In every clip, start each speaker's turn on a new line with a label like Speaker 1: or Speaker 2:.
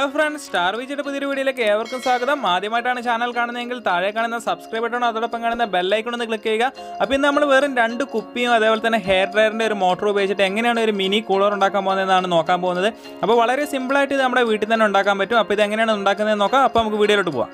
Speaker 1: Hello friends star വിജയുടെ പുതിയൊരു വീഡിയോയിലേക്ക് ഏവർക്കും സ്വാഗതം. ആദ്യമായിട്ടാണ് ചാനൽ കാണുന്നതെങ്കിൽ താഴെ കാണുന്ന സബ്സ്ക്രൈബ് ബട്ടൺ അതോടൊപ്പം കാണുന്ന ബെല്ലൈക്കൺ ഒന്ന് ക്ലിക്ക് ചെയ്യുക. അപ്പോൾ ഇന്ന് നമ്മൾ വെറും രണ്ട് കുപ്പിയും അതേപോലെ തന്നെ ഹെയർ ഡ്രയറിന്റെ ഒരു മോട്ടർ ഉപയോഗിച്ചിട്ട് എങ്ങനെയാണ് ഒരു മിനി കൂളർ ഉണ്ടാക്കാൻ പോകുന്നതെന്നാണ് നോക്കാൻ പോകുന്നത്. അപ്പോൾ വളരെ സിമ്പിളായിട്ട് ഇത് നമ്മുടെ വീട്ടിൽ തന്നെ ഉണ്ടാക്കാൻ പറ്റും. അപ്പോൾ ഇത് എങ്ങനെയാണ് ഉണ്ടാക്കുന്നതെന്ന് നോക്കാം. അപ്പോൾ നമുക്ക് വീഡിയോയിലോട്ട് പോവാം.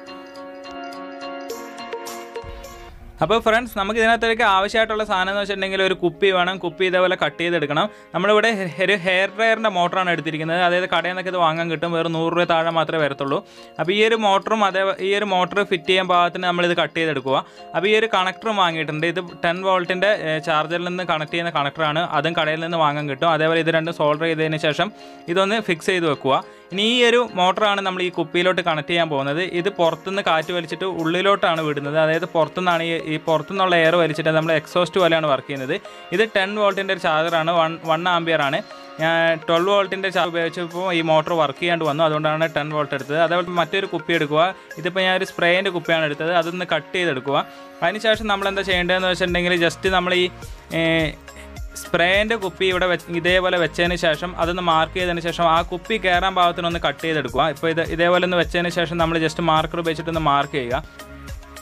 Speaker 1: അപ്പോൾ ഫ്രണ്ട്സ് നമുക്ക് ഇതിനകത്തേക്ക് ആവശ്യമായിട്ടുള്ള സാധനം എന്ന് വെച്ചിട്ടുണ്ടെങ്കിൽ ഒരു കുപ്പി വേണം. കുപ്പി ഇതേപോലെ കട്ട് ചെയ്തെടുക്കണം. നമ്മളിവിടെ ഒരു ഹെയർ ഡ്രയറിന്റെ മോട്ടറാണ് എടുത്തിരിക്കുന്നത്. അതായത് കടയിൽ നിന്നൊക്കെ ഇത് വാങ്ങാൻ കിട്ടും. വേറെ നൂറ് രൂപ താഴെ മാത്രമേ വരത്തുള്ളൂ. അപ്പോൾ ഈ ഒരു മോട്ടറും അതേ ഈ ഒരു മോട്ടർ ഫിറ്റ് ചെയ്യാൻ പാകത്തിന് നമ്മളിത് കട്ട് ചെയ്തെടുക്കുക അപ്പോൾ ഈ ഒരു കണക്ടറും വാങ്ങിയിട്ടുണ്ട്. ഇത് ടെൻ വോൾട്ടിന്റെ ചാർജറിൽ നിന്ന് കണക്ട് ചെയ്യുന്ന കണക്ടറാണ് അതും കടയിൽ നിന്ന് വാങ്ങാൻ കിട്ടും. അതേപോലെ ഇത് രണ്ടും സോൾഡർ ചെയ്തതിന് ശേഷം ഇതൊന്ന് ഫിക്സ് ചെയ്ത് വെക്കുക ഇനി ഈ ഒരു മോട്ടറാണ് നമ്മൾ ഈ കുപ്പിയിലോട്ട് കണക്ട് ചെയ്യാൻ പോകുന്നത്. ഇത് പുറത്തുനിന്ന് കാറ്റ് വലിച്ചിട്ട് ഉള്ളിലോട്ടാണ് വിടുന്നത്. അതായത് പുറത്തുനിന്നാണ് ഈ പുറത്തുനിന്നുള്ള എയർ വലിച്ചിട്ട് നമ്മൾ എക്സോസ്റ്റ് പോലെയാണ് വർക്ക് ചെയ്യുന്നത്. ഇത് ടെൻ വോൾട്ടിന്റെ ഒരു ചാർജറാണ് വൺ വൺ ആണ്. ഞാൻ ട്വൽവ് വോൾട്ടിന്റെ ചാർജ് ഉപയോഗിച്ചപ്പോൾ ഈ മോട്ടർ വർക്ക് ചെയ്യാണ്ട് വന്നു. അതുകൊണ്ടാണ് ടെൻ വോൾട്ട് എടുത്തത്. അതേപോലെ മറ്റൊരു കുപ്പി എടുക്കുക. ഇതിപ്പോൾ ഞാൻ ഒരു സ്പ്രേന്റെ കുപ്പിയാണ് എടുത്തത്. അതൊന്ന് കട്ട് ചെയ്തെടുക്കുക. അതിനുശേഷം നമ്മൾ എന്താ ചെയ്യേണ്ടതെന്ന് വെച്ചിട്ടുണ്ടെങ്കിൽ ജസ്റ്റ് നമ്മൾ ഈ സ്പ്രേന്റെ കുപ്പി ഇവിടെ വെച്ച് ഇതേപോലെ വെച്ചതിന് ശേഷം അതൊന്ന് മാർക്ക് ചെയ്തതിന് ശേഷം ആ കുപ്പി കയറാൻ ഭാഗത്തിനൊന്ന് കട്ട് ചെയ്തെടുക്കുക. ഇപ്പോൾ ഇത് ഇതേപോലെ ഒന്ന് വെച്ചതിന് ശേഷം നമ്മൾ ജസ്റ്റ് മാർക്കർ ഉപയോഗിച്ചിട്ടൊന്ന് മാർക്ക് ചെയ്യുക.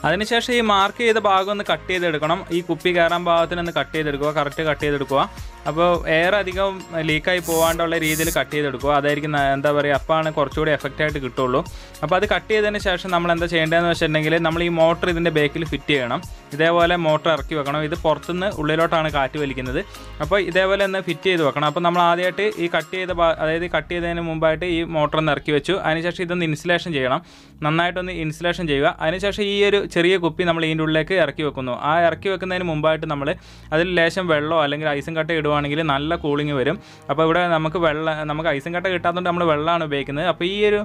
Speaker 1: അതിനുശേഷം ഈ മാർക്ക് ചെയ്ത ഭാഗം ഒന്ന് കട്ട് ചെയ്തെടുക്കണം. ഈ കുപ്പി കയറാൻ ഭാഗത്തിനൊന്ന് കട്ട് ചെയ്തെടുക്കുക. കറക്റ്റ് കട്ട് ചെയ്തെടുക്കുക. അപ്പോൾ എയർ അധികം ലീക്കായി പോകാണ്ടുള്ള രീതിയിൽ കട്ട് ചെയ്തെടുക്കുക അതായിരിക്കും എന്താ പറയുക അപ്പാണ് കുറച്ചുകൂടി എഫക്റ്റ് ആയിട്ട് കിട്ടുള്ളൂ. അപ്പോൾ അത് കട്ട് ചെയ്തതിന് ശേഷം നമ്മൾ എന്താ ചെയ്യേണ്ടതെന്ന് വെച്ചിട്ടുണ്ടെങ്കിൽ നമ്മൾ ഈ മോട്ടർ ഇതിന്റെ ബേക്കിൽ ഫിറ്റ് ചെയ്യണം. ഇതേപോലെ മോട്ടർ ഇറക്കി വെക്കണം. ഇത് പുറത്തുനിന്ന് ഉള്ളിലോട്ടാണ് കാറ്റ് വലിക്കുന്നത്. അപ്പോൾ ഇതേപോലെ ഒന്ന് ഫിറ്റ് ചെയ്ത് വെക്കണം. അപ്പോൾ നമ്മൾ ആദ്യമായിട്ട് ഈ കട്ട് ചെയ്ത അതായത് കട്ട് ചെയ്തതിന് മുമ്പായിട്ട് ഈ മോട്ടർ ഒന്ന് ഇറക്കി വെച്ചു. അതിനുശേഷം ഇതൊന്ന് ഇൻസുലേഷൻ ചെയ്യണം. നന്നായിട്ടൊന്ന് ഇൻസുലേഷൻ ചെയ്യുക. അതിനുശേഷം ഈ ഒരു ചെറിയ കുപ്പി നമ്മൾ ഇതിന്റെ ഉള്ളിലേക്ക് ഇറക്കി വെക്കുന്നു. ആ ഇറക്കി വെക്കുന്നതിന് മുമ്പായിട്ട് നമ്മൾ അതിൽ ലേശം വെള്ളമോ അല്ലെങ്കിൽ ഐസും കട്ട ഇടുവാണെങ്കിൽ നല്ല കൂളിംഗ് വരും. അപ്പോൾ ഇവിടെ നമുക്ക് വെള്ളം നമുക്ക് ഐസും കട്ട കിട്ടാത്തതുകൊണ്ട് നമ്മൾ വെള്ളമാണ് ഉപയോഗിക്കുന്നത്. അപ്പോൾ ഈ ഒരു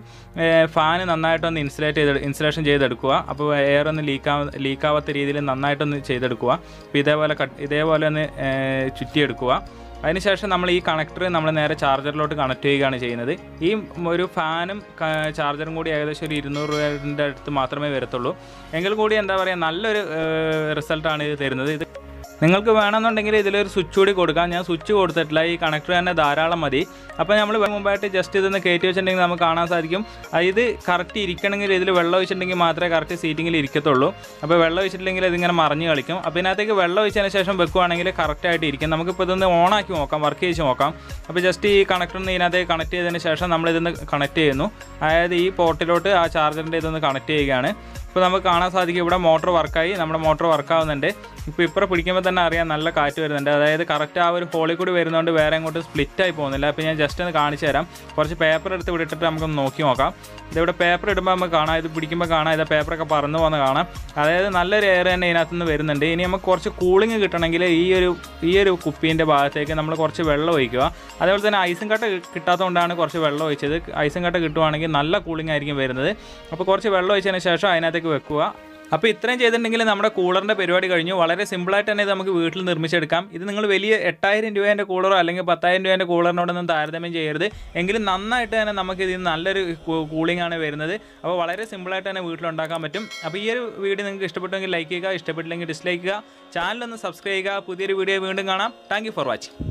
Speaker 1: ഫാന് നന്നായിട്ടൊന്ന് ഇൻസുലേറ്റ് ചെയ്ത് ഇൻസുലേഷൻ ചെയ്തെടുക്കുക. അപ്പോൾ എയർ ഒന്ന് ലീക്കാ ലീക്കാവാത്ത രീതിയിൽ നന്നായിട്ടൊന്ന് ചെയ്തെടുക്കുക. അപ്പോൾ ഇതേപോലെ കട്ട് ഇതേപോലെ ഒന്ന് ചുറ്റിയെടുക്കുക. അതിനുശേഷം നമ്മൾ ഈ കണക്ടർ നമ്മൾ നേരെ ചാർജറിലോട്ട് കണക്ട് ചെയ്യുകയാണ് ചെയ്യുന്നത്. ഈ ഒരു ഫാനും ചാർജറും കൂടി ഏകദേശം ഒരു ഇരുന്നൂറ് രൂപയുടെ അടുത്ത് മാത്രമേ വരത്തുള്ളൂ. എങ്കിൽ കൂടി എന്താ പറയുക നല്ലൊരു റിസൾട്ടാണ് ഇത് തരുന്നത്. ഇത് നിങ്ങൾക്ക് വേണമെന്നുണ്ടെങ്കിൽ ഇതിലൊരു സ്വിച്ച് കൂടി കൊടുക്കാം. ഞാൻ സ്വിച്ച് കൊടുത്തിട്ടില്ല. ഈ കണക്ടർ തന്നെ ധാരാളം മതി. അപ്പോൾ നമ്മൾ മുമ്പായിട്ട് ജസ്റ്റ് ഇതൊന്ന് കയറ്റി വെച്ചിട്ടുണ്ടെങ്കിൽ നമുക്ക് കാണാൻ സാധിക്കും. ഇത് കറക്റ്റ് ഇരിക്കണമെങ്കിൽ ഇതിൽ വെള്ളം ഒഴിച്ചിട്ടുണ്ടെങ്കിൽ മാത്രമേ കറക്റ്റ് സീറ്റിങ്ങിൽ ഇരിക്കത്തുള്ളൂ. അപ്പോൾ വെള്ളം ഒഴിച്ചിട്ടില്ലെങ്കിൽ ഇതിങ്ങനെ മറിഞ്ഞ് കളിക്കും. അപ്പോൾ ഇതിനകത്തേക്ക് വെള്ളം ഒഴിച്ചതിന് ശേഷം വെക്കുവാണെങ്കിൽ കറക്റ്റായിട്ട് ഇരിക്കും. നമുക്കിപ്പോൾ ഇതൊന്ന് ആക്കി നോക്കാം വർക്ക് ചെയ്ത് നോക്കാം. അപ്പോൾ ജസ്റ്റ് ഈ കണക്ടറിന് ഇതിനകത്തേക്ക് കണക്ട് ചെയ്തതിന് ശേഷം നമ്മൾ ഇതൊന്ന് കണക്ട് ചെയ്യുന്നു. അതായത് ഈ പോർട്ടിലോട്ട് ആ ചാർജറിന്റെ ഇതൊന്ന് കണക്ട് ചെയ്യുകയാണ്. ഇപ്പോൾ നമുക്ക് കാണാൻ സാധിക്കും ഇവിടെ മോട്ടോർ വർക്കായി നമ്മുടെ മോട്ടോർ വർക്കാവുന്നുണ്ട് ഇപ്പോൾ ഇപ്പുറം പിടിക്കുമ്പോൾ തന്നെ അറിയാം നല്ല കാറ്റ് വരുന്നുണ്ട്. അതായത് കറക്റ്റ് ആ ഒരു ഹോളിൽ കൂടി വരുന്നതുകൊണ്ട് വേറെ അങ്ങോട്ട് സ്പ്ലിറ്റ് ആയി പോകുന്നില്ല. അപ്പോൾ ഞാൻ ജസ്റ്റ് ഒന്ന് കാണിച്ചു തരാം. കുറച്ച് പേപ്പർ എടുത്ത് വിട്ടിട്ട് നമുക്കൊന്ന് നോക്കി നോക്കാം. ഇതിവിടെ പേപ്പർ ഇടുമ്പോൾ നമുക്ക് കാണാം. ഇത് പിടിക്കുമ്പോൾ കാണാം. ഇത് പേപ്പറൊക്കെ പറന്ന് പോകുന്ന കാണാം. അതായത് നല്ലൊരു എയർ തന്നെ ഇതിനകത്ത് നിന്ന് വരുന്നുണ്ട്. ഇനി നമുക്ക് കുറച്ച് കൂളിംഗ് കിട്ടണമെങ്കിൽ ഈ ഒരു ഈ ഒരു കുപ്പീന്റെ ഭാഗത്തേക്ക് നമ്മൾ കുറച്ച് വെള്ളം ഒഴിക്കുക. അതേപോലെ തന്നെ ഐസും കട്ട കിട്ടാത്തതുകൊണ്ടാണ് കുറച്ച് വെള്ളം ഒഴിച്ചത്. ഐസും കട്ട കിട്ടുവാണെങ്കിൽ നല്ല കൂളിംഗ് ആയിരിക്കും വരുന്നത്. അപ്പോൾ കുറച്ച് വെള്ളം ഒഴിച്ചതിന് ശേഷം അതിനകത്തേക്ക് വെക്കുക. അപ്പോൾ ഇത്രയും ചെയ്തിട്ടുണ്ടെങ്കിൽ നമ്മുടെ കൂളറിന്റെ പരിപാടി കഴിഞ്ഞു. വളരെ സിമ്പിളായിട്ട് തന്നെ ഇത് നമുക്ക് വീട്ടിൽ നിർമ്മിച്ചെടുക്കാം. ഇത് നിങ്ങൾ വലിയ എട്ടായിരം രൂപേന്റെ കൂളറോ അല്ലെങ്കിൽ പത്തായിരം രൂപേന്റെ കൂളറിനോടൊന്നും താരതമ്യം ചെയ്യരുത്. എങ്കിലും നന്നായിട്ട് തന്നെ നമുക്ക് ഇതിന് നല്ലൊരു കൂളിംഗ് ആണ് വരുന്നത്. അപ്പോൾ വളരെ സിമ്പിളായിട്ട് തന്നെ വീട്ടിലുണ്ടാക്കാൻ പറ്റും. അപ്പോൾ ഈ ഒരു വീഡിയോ നിങ്ങൾക്ക് ഇഷ്ടപ്പെട്ടെങ്കിൽ ലൈക്ക് ചെയ്യുക ഇഷ്ടപ്പെട്ടില്ലെങ്കിൽ ഡിസ്ലൈക്ക് ചെയ്യുക. ചാനലൊന്ന് സബ്സ്ക്രൈബ് ചെയ്യുക. പുതിയൊരു വീഡിയോ വീണ്ടും കാണാം. Thank for watching